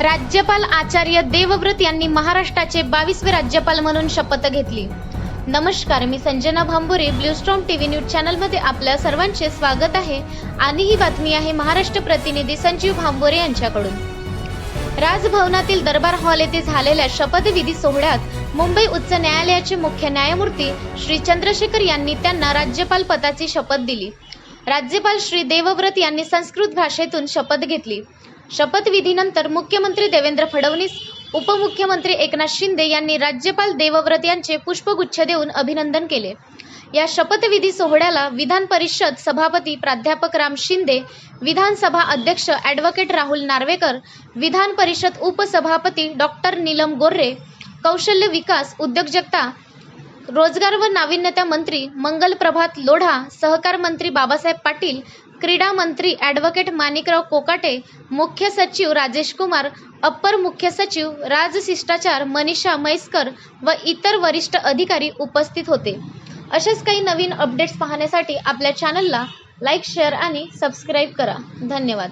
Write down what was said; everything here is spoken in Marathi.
राज्यपाल आचार्य देवव्रत यांनी महाराष्ट्राचे बावीसवे राज्यपाल म्हणून शपथ घेतली. नमस्कार मी Sanjana Bhambure bluestorm TV news चॅनलमध्ये आपल्या सर्वांचे स्वागत आहे. आणि ही बातमी आहे महाराष्ट्र प्रतिनिधी संजीव भांबोरे यांच्याकडून. राजभवनातील दरबार हॉल येथे झालेल्या शपथविधी सोहळ्यात मुंबई उच्च न्यायालयाचे मुख्य न्यायमूर्ती श्री चंद्रशेखर यांनी त्यांना राज्यपाल पदाची शपथ दिली. राज्यपाल श्री देवव्रत यांनी संस्कृत भाषेतून शपथ घेतली. शपथविधीनंतर मुख्यमंत्री देवेंद्र फडणवीस उपमुख्यमंत्री एकनाथ शिंदे यांनी राज्यपाल देवव्रत यांचे पुष्पगुच्छ देऊन अभिनंदन केले. या शपथविधी सोहळ्याला विधान परिषद सभापती प्राध्यापक राम शिंदे विधानसभा अध्यक्ष ॲडव्होकेट राहुल नार्वेकर विधान परिषद उपसभापती डॉक्टर नीलम गोर्रे कौशल्य विकास उद्योजकता रोजगार व नाविन्यता मंत्री मंगल प्रभात लोढा सहकार मंत्री बाबासाहेब पाटील क्रीडा मंत्री ॲडव्होकेट माणिकराव कोकाटे मुख्य सचिव राजेश कुमार अप्पर मुख्य सचिव राज शिष्टाचार मनीषा म्हैसकर व इतर वरिष्ठ अधिकारी उपस्थित होते. अशाच काही नवीन अपडेट्स पाहण्यासाठी आपल्या चॅनलला लाईक शेअर आणि सबस्क्राईब करा. धन्यवाद.